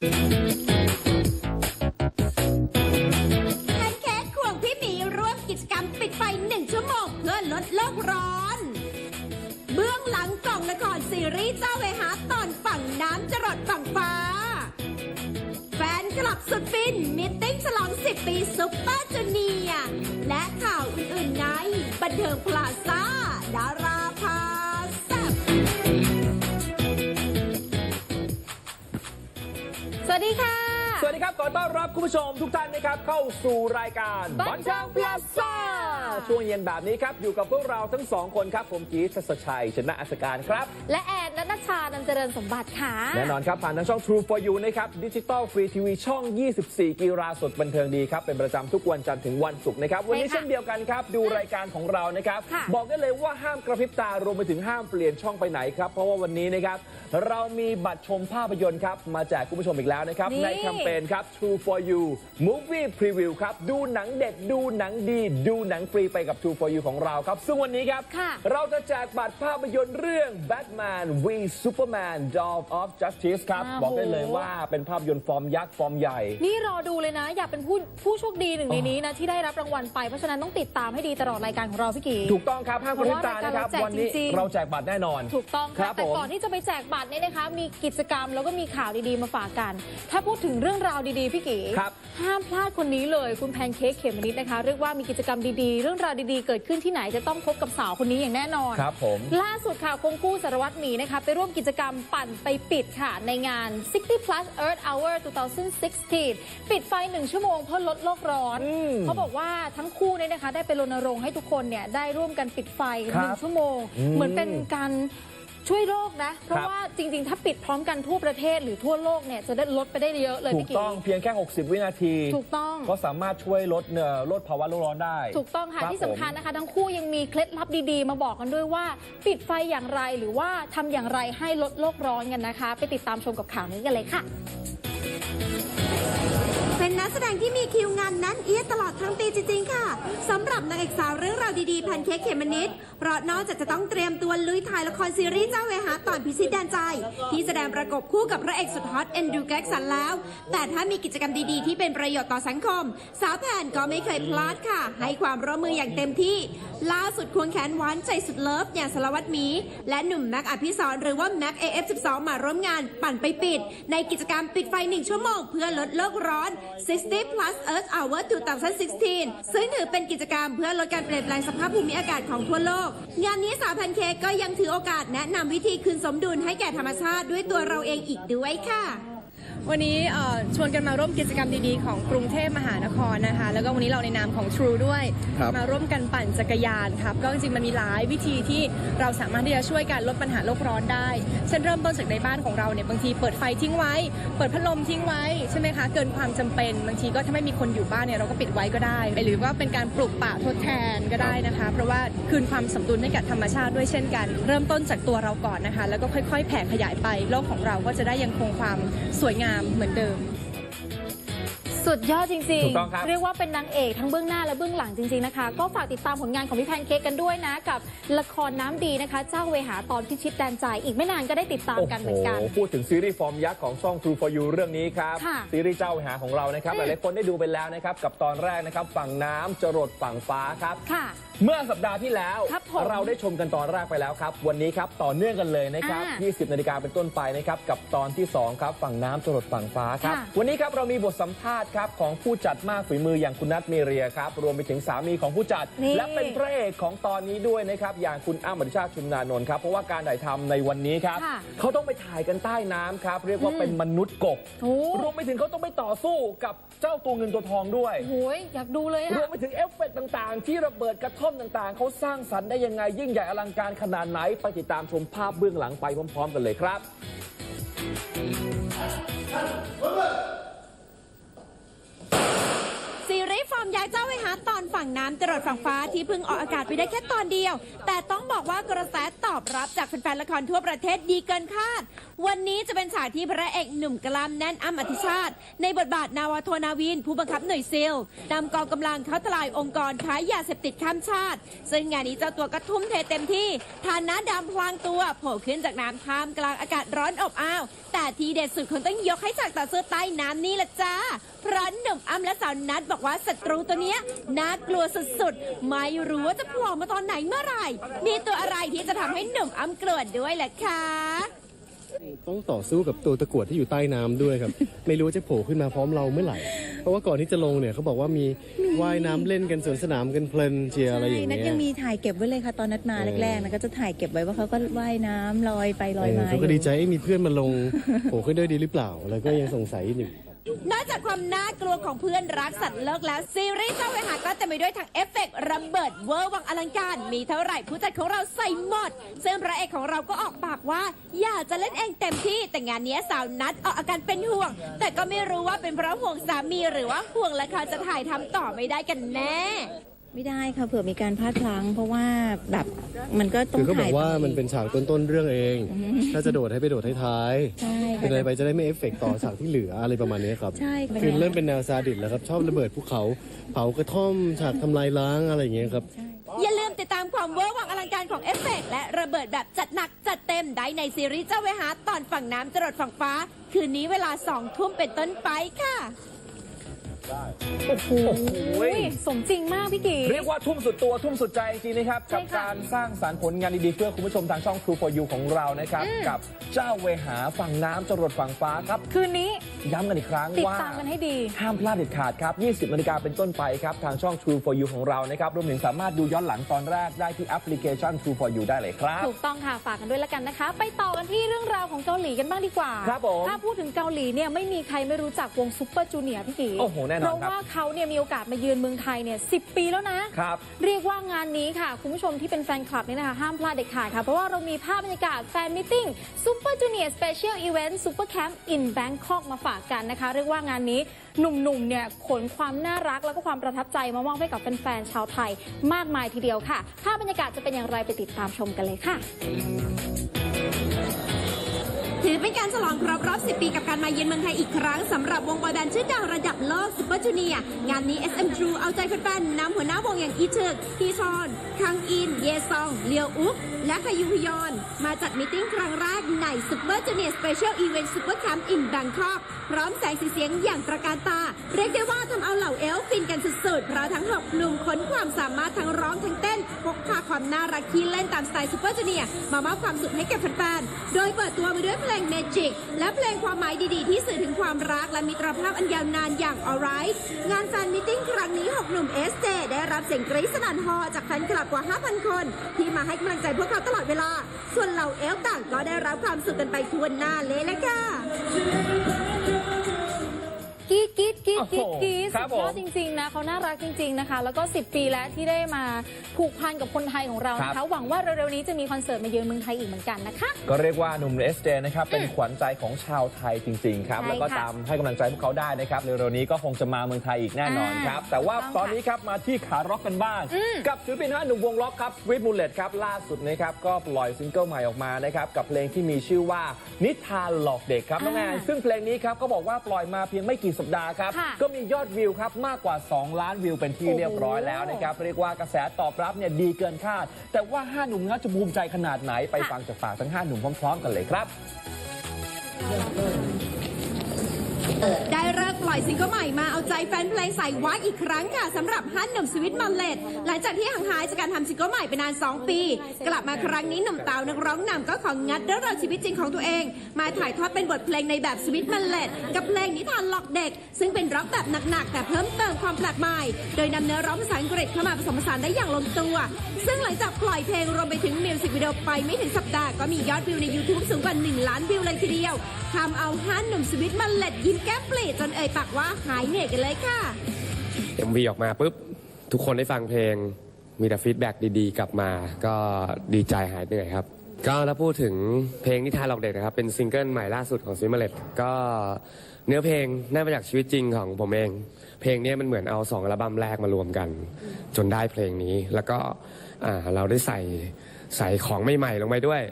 แพนเค้กควงพี่หมีร่วมกิจกรรมปิดไฟหนึ่งชั่วโมงเพื่อลดโลกร้อน เบื้องหลังกล่องละครซีรีส์เจ้าเวหาตอนฝั่งน้ำจรดฝั่งฟ้า แฟนคลับสุดฟินมิทติ้งฉลอง 10 ปีซุปเปอร์จูเนียร์และข่าวอื่นๆในบันเทิงพลาซ่าดารา สวัสดีครับขอต้อนรับคุณผู้ชมทุกท่านนะครับเข้าสู่รายการบันเทิง Plaza ช่วงเย็นแบบนี้ครับอยู่กับพวกเราทั้งสองคนครับผมกีทัศชัยชนะอัศการครับ และแอนนัทชานันเจริญสมบัติค่ะ แน่นอนครับ ผ่านทางช่อง True for You นะครับดิจิตอลฟรีทีวีช่อง 24 กีฬาสดบันเทิงดีครับ เป็นประจำทุกวันจันทร์ถึงวันศุกร์นะครับ วันนี้ใช่ค่ะเช่นเดียวกันครับ ดูรายการของเรานะครับ ค่ะ บอกได้เลยว่าห้ามกระพริบตารวมไปถึงห้ามเปลี่ยนช่องไปไหนครับ เพราะว่าวันนี้นะครับเรามีบัตรชมภาพยนตร์ครับมาแจกคุณผู้ชมอีกแล้วนะครับนี่ในแคมเปญครับ True for You Movie Preview ครับ ดูหนังเด็ดดูหนังดี ดูหนังฟรีไปกับ True for You ของเราครับ ซึ่งวันนี้ครับค่ะเราจะแจกบัตรภาพยนตร์เรื่อง Batman v Superman Dawn of Justice ครับอ้าวบอกได้เลยว่าเป็นภาพยนตร์ฟอร์มยักษ์ฟอร์มใหญ่ นี่รอดูเลยนะ อยากเป็นผู้ผู้โชคดีหนึ่งในนี้นะ ที่ได้รับรางวัลไป เพราะฉะนั้นต้องติดตามให้ดีตลอดรายการของเราพี่กีถูกต้องครับห้ามกระพริบตานะครับเพราะว่ารายการเราแจกวันนี้จริงๆเราแจกบัตรแน่นอน ถูกต้องครัค่ะบแต่ผมก่อนที่จะไปแจกบัตรเนี่ยนะคะมีกิจกรรมแล้วก็มีข่าวดีๆมาฝากกัน ถ้าพูดถึงเรื่องราวดีๆ พี่กีครับห้ามพลาดคนนี้เลย คุณแพนเค้กเขมมะนิดนะคะ เรียกว่ามีกิจกรรมดีๆ เรื่องราวดีๆ เกิดขึ้นที่ไหนจะต้องพบกับสาวคนนี้อย่างแน่นอน ครับผมล่าสุดค่ะคงคู่สารวัตรหมีนะคะไปร่วมกิจกรรมปั่นไปปิดค่ะ ในงาน 60 plus Earth Hour 2016 ปิดไฟ1ชั่วโมงเพื่อลดโลกร้อนอืมเขาบอกว่าทั้งคู่เนี่ยนะคะ ได้ไปรณรงค์ให้ทุกคนเนี่ยได้ร่วมกันปิดไฟครัหนึ่บงชั่วโมงอืมเหมือนเป็นการ ช่วยโลกนะ เพราะครับว่าจริง ๆ ถ้าปิดพร้อมกันทั่วประเทศหรือทั่วโลกเนี่ยจะได้ลดไปได้เยอะเลยถูพี่กกีต้องเพียงแค่ 60 วินาที ถูกต้อง ก็สามารถช่วยลดเอ่อลดภาวะโลกร้อนได้ถูกต้องค่ะรับที่สำคัญผม นะคะ ทั้งคู่ยังมีเคล็ดลับดีๆ มาบอกกันด้วยว่า ปิดไฟอย่างไรหรือว่าทำอย่างไรให้ลดโลกร้อนกันนะคะ ไปติดตามชมกับข่าวนี้กันเลยค่ะ เป็นนักแสดงที่มีคิวงานแนั้นเอียดตลอดทั้งปีจริง ๆ ค่ะสำหรับนางเอกสาวเรื่องราวดีๆแพนเค้กเขมมะนิดเพราะนอกจากจะต้องเตรียมตัวลุยถ่ายละครซีรีส์เจ้าเวหาตอนพิชิตแดนใจ ที่แสดงประกบคู่กับพระเอกสุดฮอตเอนดูแก๊กสันแล้ว แต่ถ้ามีกิจกรรมดีๆ ที่เป็นประโยชน์ต่อสังคม สาวแพนก็ไม่เคยพลาดค่ะ ให้ความร่วมมืออย่างเต็มที่ ล่าสุดควงแขนหวานใจสุดเลิฟอย่างสารวัตรมี และหนุ่มแม็กอภิสรหรือว่าแม็ก AF12 มาร่วมงานปั่นไปปิด ในกิจกรรมปิดไฟ1ชั่วโมงเพื่อลดโลกร้อน 60 plus Earth Hour 2016 ซึ่งถือเป็นกิจกรรมเพื่อลดการเปลี่ยนแปลงสภาพภูมิอากาศของทั่วโลกงานนี้สาวแพนเค้กก็ยังถือโอกาสแนะนำวิธีคืนสมดุลให้แก่ธรรมชาติด้วยตัวเราเองอีกด้วยค่ะ วันนี้เอ่อชวนกันมาร่วมกิจกรรมดีๆของกรุงเทพมหานครนะคะ แล้วก็วันนี้เราในนามของ True ด้วยครับมาร่วมกันปั่นจักรยานครับก็จริงๆมันมีหลายวิธีที่เราสามารถที่จะช่วยกันลดปัญหาโลกร้อนได้ เช่นเริ่มต้นจากในบ้านของเราเนี่ยบางทีเปิดไฟทิ้งไว้ เปิดพัดลมทิ้งไว้ใช่ไหมคะเกินความจำเป็นบางทีก็ถ้าไม่มีคนอยู่บ้านเนี่ยเราก็ปิดไว้ก็ได้ หรือว่าเป็นการปลูกป่าทดแทนก็ได้นะคะ เพราะว่าคืนความสมดุลให้กับธรรมชาติด้วยเช่นกัน เริ่มต้นจากตัวเราก่อนนะคะ แล้วก็ค่อย ๆ แผ่ขยายไปโลกของเราก็จะได้ยังคงความสวยงามเหมือนเดิม สุดยอดจริงถูกต้องครับ เรียกว่าเป็นนางเอกทั้งเบื้องหน้าและเบื้องหลังจริงๆนะคะ ก็ฝากติดตามผลงานของพี่แพนเค้กกันด้วยนะ กับละครน้ำดีนะคะ เจ้าเวหาตอนพิชิตแดนใจอีกไม่นานก็ได้ติดตามกันเหมือนกันโอ้โหพูดถึงซีรีส์ฟอร์มยักษ์ของช่อง True for You เรื่องนี้ครับ ค่ะซีรีส์เจ้าหาของเรานะครับ อืหม ลายๆคนได้ดูไปแล้วนะครับ กับตอนแรกนะครับ ฝั่งน้ำจรดฝั่งฟ้าครับ ค่ะ เมื่อสัปดาห์ที่แล้ว ครับผมเราได้ชมกันตอนแรกไปแล้วครับ วันนี้ครับ ต่อเนื่องกันเลยนะครับ อ่า20 นาฬิกาเป็นต้นไปนะครับ กับตอนที่ 2 ครับ ฝั่งน้ำจรดฝั่งฟ้าครับ ค่ะ วันนี้ครับเรามีบทสัมภาษณ์ครับของผู้จัดมากฝีมืออย่างคุณนัทเมเรียครับ รวมไปถึงสามีของผู้จัด นี่ และเป็นพระเอกของตอนนี้ด้วยนะครับ อย่างคุณอ้ำอดิชาติชุมนานนท์ครับ เพราะว่าการถ่ายทำในวันนี้ครับ ค่ะเขาต้องไปถ่ายกันใต้น้ำครับ เรียกว่าอืมเป็นมนุษย์กบ โอ้ รวมไปถึงเขาต้องไปต่อสู้กับเจ้าตัวเงินตัวทองด้วย โอ้ยอยากดูเลยรวอะมไปถึงเอฟเฟกต์ต่างๆ ที่ระเบิดกระท่อมต่างๆ เขาสร้างสรรค์ได้ยังไง ยิ่งใหญ่อลังการขนาดไหน ไปติดตามชมภาพเบื้องหลังไปพร้อม ๆ กันเลยครับ ฝั่งน้ำจรดฝั่งฟ้าที่เพิ่งออกอากาศไปได้แค่ตอนเดียว แต่ต้องบอกว่ากระแสตอบรับจากแฟนๆละครทั่วประเทศดีเกินคาด วันนี้จะเป็นฉากที่พระเอกหนุ่มกล้ามแน่นอ้ำอธิชาติ ในบทบาทนาวาโทนาวิน ผู้บังคับหน่วยซิลนำกองกำลังเข้าทลายองค์กรค้ายาเสพติดข้ามชาติ ซึ่งงานนี้เจ้าตัวก็ทุ่มเทเต็มที่ฐานะดำพลางตัวโผล่ขึ้นจากน้ำท่ามกลางอากาศร้อนอบอ้าวแต่ทีเด็ดสุดคงต้องยกให้ฉากต่อสู้ใต้น้ำนี่ละจ้า เพราะหนุ่มอ้ำและสาวนัทบอกว่าศัตรูตัวเนี้ยน่ากลัวสุดๆ ไม่รู้ว่าจะโผล่มาตอนไหนเมื่อไหร่ มีตัวอะไรที่จะทำให้หนุ่มอ้ำกลัวด้วยล่ะคะ ต้องต่อสู้กับตัวตะกรวดที่อยู่ใต้น้ำด้วยครับ ไม่รู้ว่าจะโผล่ขึ้นมาพร้อมเราเมื่อไหร่ เพราะว่าก่อนที่จะลงเนี่ยเขาบอกว่ามีว่ายน้ำเล่นกันสวนสนามกันเพลินเชียร์อะไรอย่างนัดเงี้ยยังมีถ่ายเก็บไว้เลยค่ะตอนนัดมาเออแรกๆนะก็จะถ่ายเก็บไว้ว่าเขาก็ว่ายน้ำลอยไปลอยเออมาเขาก็ดีใจเอ้ยมีเพื่อนมาลง โผล่ขึ้นด้วยดีหรือเปล่า แล้วก็ยังสงสัยอยู่ นอกจากความน่ากลัวของเพื่อนรักสัตว์เลิกแล้ว ซีรีส์เจ้าเวหาก็เต็มไปด้วยทั้งเอฟเฟกต์ระเบิดเวอร์วังอลังการ มีเท่าไหร่ผู้จัดของเราใส่หมด ซึ่งพระเอกของเราก็ออกปากว่า อยากจะเล่นเองเต็มที่แต่งานนี้สาวนัดออกอาการเป็นห่วง แต่ก็ไม่รู้ว่าเป็นเพราะห่วงสามีหรือว่าห่วงละครจะถ่ายทำต่อไม่ได้กันแน่ ไม่ได้ค่ะเผื่อมีการพลาดพลั้ง เพราะว่าแบบมันก็ต้อคืงอเขาบอถ่ายกว่าไปมันเป็นฉากต้นๆเรื่องเอง ถ้าจะโดดให้ไปโดดท้ายใช่ๆเป็นอะไรไปจะได้ไม่เอฟเฟกต์ต่อฉากที่เหลืออะไรประมาณนี้ครับใช่คือเริ่มเป็นแนวซาดิสแล้วครับ ชอบระเบิดภูเขา เผากระท่อมฉากทำลายล้างอะไรอย่างเงี้ยครับ อย่าลืมติดตามความเวอร์วังอลังการของเอฟเฟกต์และระเบิดแบบจัดหนักจัดเต็มได้ในซีรีส์เจ้าเวหาตอนฝั่งน้ำจรดฝั่งฟ้า คืนนี้เวลาสองทุ่มเป็นต้นไปค่ะ โอ้โหอุ้ยสมจริงมากพี่กีเรียกว่าทุ่มสุดตัวทุ่มสุดใจจริงๆนะครับใช่กับค่ะการสร้างสารรค์ผลงานดีๆเพื่อคุณผู้ชมทางช่อง True for You ของเรานะครับ กับเจ้าเวหาฝั่งน้ำจรดฝั่งฟ้าครับ คืนนี้ย้ำกันอีกครั้งติดว่าตามกันให้ดี ห้ามพลาดเด็ดขาดครับ 20นาฬิกาเป็นต้นไปครับ ทางช่อง True for You ของเรานะครับรวมถึงสามารถดูย้อนหลังตอนแรกได้ที่แอปพลิเคชัน True for You ได้เลยครับถูกต้องค่ะฝากกันด้วยแล้วกันนะคะ ไปต่อกันที่เรื่องราวของเกาหลีกันบ้างดีกว่าครับผมถ้าพูดถึงเกาหลีเนี่ยไม่มีใครไม่รู้จักวงซุปเปอร์จูเนียร์พี่กีโอ้โหแน่นอนเพราะครับว่าเขาเนี่ยมีโอกาสมาเยือนเมืองไทยเนี่ยสิปีแล้วนะครับเรียกว่างานนี้ค่ะ คุณผู้ชมที่เป็นแฟนคลับเนี่ยนะคะห้ามพลาดเด็ดขาดค่ะ เพราะว่าเรามีภาพบรรยากาศแฟนมิทติ้งซูเปอร์จูเนียร์สเปเชียลอีเวนต์ซูเปอร์แคมป์อินแบงคอกมาฝากกันนะคะ เรียกว่างานนี้หนุ่มๆเนี่ยขนความน่ารักแล้วก็ความประทับใจมามอบให้กับแฟนๆชาวไทยมากมายทีเดียวค่ะ ภาพบรรยากาศจะเป็นอย่างไรไปติดตามชมกันเลยค่ะ ถือเป็นการฉลองครบรอบ 10 ปีกับการมาเยือนเมืองไทยอีกครั้งสำหรับวงบอยแบนด์ชื่อดังระดับโลกซูเปอร์จูเนียงานนี้ SM True เอาใจแฟนๆนำหัวหน้าวงอย่างอีทึกทีชอน คังอิน เยซอง เลียวอุก และคายุฮยอน มาจัดมิทติ้งครั้งแรกในซูเปอร์จูเนียสเปเชียลอีเวนต์ซูเปอร์แคมป์อินแบงคอกพร้อมแสงสีเสียงอย่างตระการตา เรียกได้ว่า สุด เพราะทั้ง 6 หนุ่มขนความสามารถทั้งร้องทั้งเต้นพกพาความน่ารักที่เล่นตามสไตล์ซูเปอร์จูเนียร์มามอบความสุขให้แกับแฟนๆ โดยเปิดตัวมาด้วยเพลง Magic และเพลงความหมายดีๆ ที่สื่อถึงความรักและมิตรภาพอันยาวนานอย่าง Alright งานแฟนมิทติ้งครั้งนี้ 6 หนุ่ม SJ ได้รับเสียงกรี๊ดสนั่นฮอจากแฟนคลับกว่า 5,000 คน ที่มาให้กำลังใจพวกเขาตลอดเวลา ส่วนเหล่าเอลฟ์ต่างก็ได้รับความสุขกันไปทวนหน้าเลยละค่ะ กรีดกรีดกรีดกรีดกรีดครัสุบดยอดผมจริงๆนะเขาน่ารักจริงๆนะคะ แล้วก็ 10 ปีแล้วที่ได้มาผูกพันกับคนไทยของเรานะครัคะบหวังว่าเร็วๆนี้จะมีคอนเสิร์ตมาเยือนเมืองไทยอีกเหมือนกันนะคะ ก็เรียกว่าหนุ่มเอสเนะครับ เป็นขวัญใจของชาวไทยจริง ๆ ครับ ใช่แล้วก็ค่ะตามให้กำลังใจพวกเขาได้นะครับ เร็วๆนี้ก็คงจะมาเมืองไทยอีกแน่นอนครับ อ่าแต่ว่าถูกตต้ออนงค่ะนี้ครับ มาที่ขาร็อกกันบ้าง กับศิลปินห้าหนุ่มวงล็อกครับสวิตมูลเลตครับ ล่าสุดนะครับ ก็ปล่อยซิงเกิลใหม่ออกมานะครับ กับเพลงที่มีชื่อว่านิทานหลอกเด็กครับน้องแอนซึ่งเพลงนี้ครับก็บอกว่าปล่อยมาเพียงไม่กี่สัปดาห์ครับ ค่ะก็มียอดวิวครับมากกว่า 2 ล้านวิวเป็นที่เรียบร้อยแล้วนะครับเรียกว่ากระแสตอบรับเนี่ยดีเกินคาด แต่ว่า 5 หนุ่มนั้นจะภูมิใจขนาดไหนไปฟังจากปากทั้ง 5 หนุ่มพร้อม ๆ กันเลยครับได้เล่อยซิงเกิลใหม่มาเอาใจแฟนเพลงใส่วาดอีกครั้งค่ะสำหรับฮันหนุ่มสวิตมัลเลตหลังจากที่ห่างหายจากการทำซิงเกิลใหม่ไปนาน 2 ปี กลับมาครั้งนี้หนุ่มเตานักร้องนำก็ของงัดเรื่องราวชีวิตจริงของตัวเอง มาถ่ายทอดเป็นบทเพลงในแบบสวิตมัลเลตกับเพลงนิทานหลอกเด็ก ซึ่งเป็นร็อกแบบหนักๆแต่เพิ่มเติมความแปลกใหม่ โดยนำเนื้อร้องภาษาอังกฤษเข้ามาผสมผสานได้อย่างลงตัว ซึ่งหลังจากปล่อยเพลงรวมไปถึงมิวสิกวิดีโอไปไม่ถึงสัปดาห์ก็มียอดวิวใน YouTube สูงกว่า1ล้านวิวเลยทีเดียวทำเอาฮันหนุ่มสวิตมัลเลตยิ้มแก้มปลีจนเอ่ยปากว่าหายเหนื่อยกันเลยค่ะเอ็มวีออกมาปุ๊บ ทุกคนได้ฟังเพลง มีแต่ฟีดแบ็กดีๆ กลับมา ก็ดีใจหายเหนื่อยครับ ก็ถ้าพูดถึงเพลงนิทานหลอกเด็กนะครับ เป็นซิงเกิลใหม่ล่าสุดของซิมเมเล็ตก็เนื้อเพลงน่ามาจากชีวิตจริงของผมเอง เพลงนี้มันเหมือนเอาสองอัลบั้มแรกมารวมกัน จนได้เพลงนี้ แล้วก็อ่าเราได้ใส่ใส่ของใหม่ๆลงไปด้วย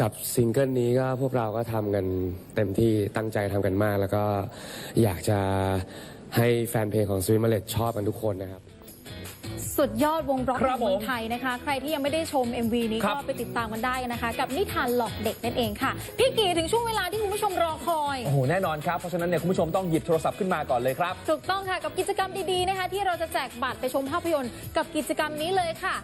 กับซิงเกิลนี้ก็พวกเราก็ทำกันเต็มที่ตั้งใจทำกันมาก แล้วก็อยากจะให้แฟนเพลงของซิมเมเลตชอบกันทุกคนนะครับ สุดยอดวงร็อกคขรัอบงผมเมืองไทยนะคะ ใครที่ยังไม่ได้ชม MV นี้ครัก็บไปติดตามกันได้นะคะ กับนิทานหลอกเด็กนั่นเองค่ะ พี่กีถึงช่วงเวลาที่คุณผู้ชมรอคอย โอ้โห แน่นอนครับ เพราะฉะนั้นเนี่ยคุณผู้ชมต้องหยิบโทรศัพท์ขึ้นมาก่อนเลยครับ ถูกต้องค่ะ กับกิจกรรมดีๆนะคะ ที่เราจะแจกบัตรไปชมภาพยนตร์กับกิจกรรมนี้เลยค่ะ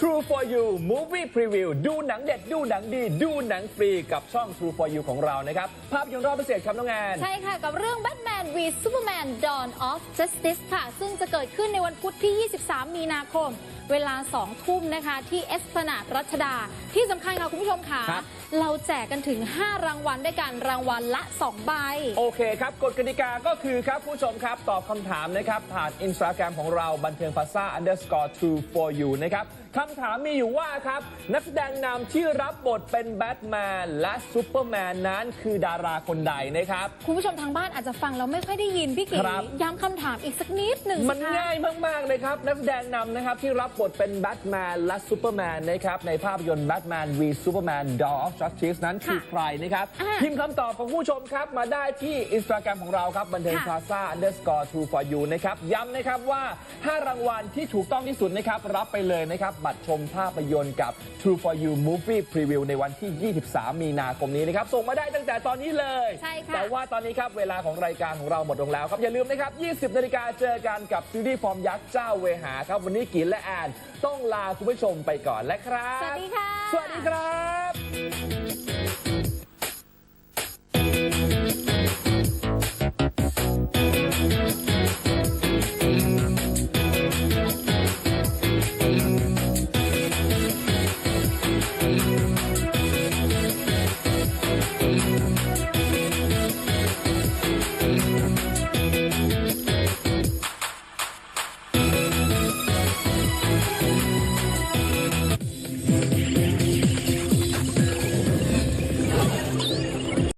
True for You Movie Preview ดูหนังเด็ดดูหนังดี ดูหนังฟรีกับช่อง True for You ของเรานะครับภาพยนตร์รอบพิเศษครับน้องแอนใช่ค่ะกับเรื่อง Batman v Superman Dawn of Justice ค่ะ ซึ่งจะเกิดขึ้นในวันพุธที่23 มีนาคม เวลา 2 ทุ่มนะคะ ที่เอสพนาดรัชดา ที่สำคัญค่ะคุณผู้ชมค่ะ ครับ เราแจกกันถึง 5 รางวัลด้วยกันรางวัลละ 2 ใบ โอเคครับกฎกติกาก็คือครับผู้ชมครับ ตอบคำถามนะครับ ผ่านอินสตาแกรมของเราบันเทิงภาษา underscore true for you นะครับคำถามมีอยู่ว่าครับ นักแสดงนำที่รับบทเป็นแบทแมนและซูเปอร์แมนนั้นคือดาราคนใดนะครับ คุณผู้ชมทางบ้านอาจจะฟังเราไม่ค่อยได้ยินพี่กีครับ ย้ำคำถามอีกสักนิดหนึ่งสิมันคะ ง่ายมาก ๆ เลยครับ นักแสดงนำนะครับที่รับบทเป็นแบทแมนและซูเปอร์แมนนะครับในภาพยนตร์แบทแมน v ซูเปอร์แมน Dawn of Justice นั้นคือค่ะใครนะครับอ่าพิมพ์คำตอบของผู้ชมครับ มาได้ที่อินสตาแกรมของเราครับ บันเทิงค่ะพาซา underscore true for you นะครับ ย้ำนะครับว่า 5 รางวัลที่ถูกต้องที่สุดนะครับ รับไปเลยนะครับ บัตรชมภาพยนตร์กับ True for you movie preview ในวันที่ 23 มีนาคมนี้นะครับ ส่งมาได้ตั้งแต่ตอนนี้เลยใช่ค่ะแต่ว่าตอนนี้ครับเวลาของรายการของเราหมดลงแล้วครับอย่าลืมนะครับ 20นาฬิกาเจอกันกับซีรีส์ฟอร์มยักษ์เจ้าเวหาครับวันนี้กินและแอนต้องลาคุณผู้ชมไปก่อนและครับ สวัสดีค่ะ สวัสดีครับ